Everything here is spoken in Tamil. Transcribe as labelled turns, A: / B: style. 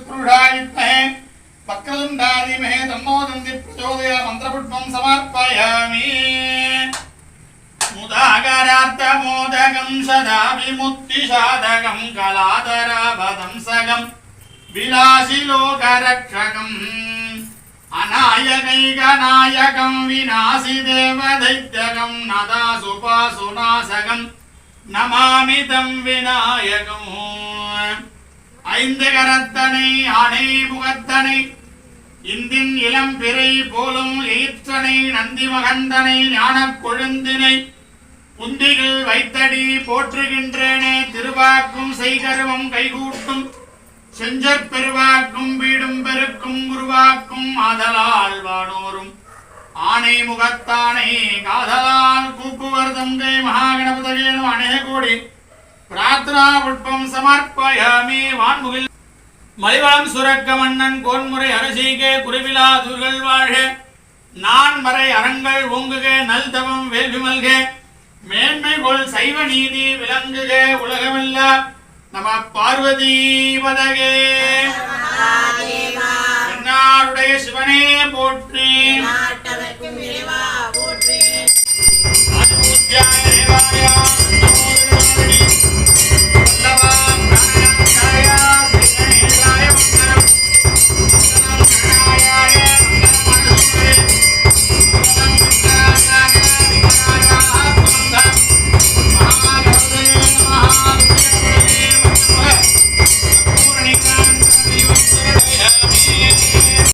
A: పురుషాయుత్మహే వక్రదుండాదిమహే తన్నో దంది ప్రచోదయ మంత్రపుష్పం సమర్పయామి ముదాగారార్థమోదకం సదా విముక్తిసాధకం కళాధరాభదంసకం విలాసిలోకరక్షకం అనాయకైకనాయకం వినాశి దేవదైత్యకం నదాసుపాసునాశకం నమామితం వినాయకం ஐந்து கரத்தனை ஆணை முகத்தனை இந்தின் இளம் பிறை போலும் எயிற்றனை நந்தி மகந்தனை ஞானக் கொழுந்தினை புந்திகள் வைத்தடி போற்றுகின்றேனே திருவாக்கும் செய்கருவம் கைகூட்டும் செஞ்சற் பெருவாக்கும் வீடும் பெருக்கும் உருவாக்கும் ஆதலால் வானோரும். ஆனை முகத்தானை காதலால் கூப்புவர் தங்கை மகாகணபதகேனும் அநேக கோடி பிரார்த்தனா புஷ்பம் சமர்ப்பயாமி வான்முகில். மலிவளம் சுரக்க மன்னன் கோன்முறை அரசிகே குருவிலா துர்கள் வாழ்க. நான் மறை அரங்கள் ஓங்குக நல் தவம் வேள்வி மல்க. மேன்மை கொள் சைவ நீதி விளங்குக உலகமெல்லா நம பார்வதி பதகே. என்னாருடைய சிவனே போற்றி.
B: போற்றி.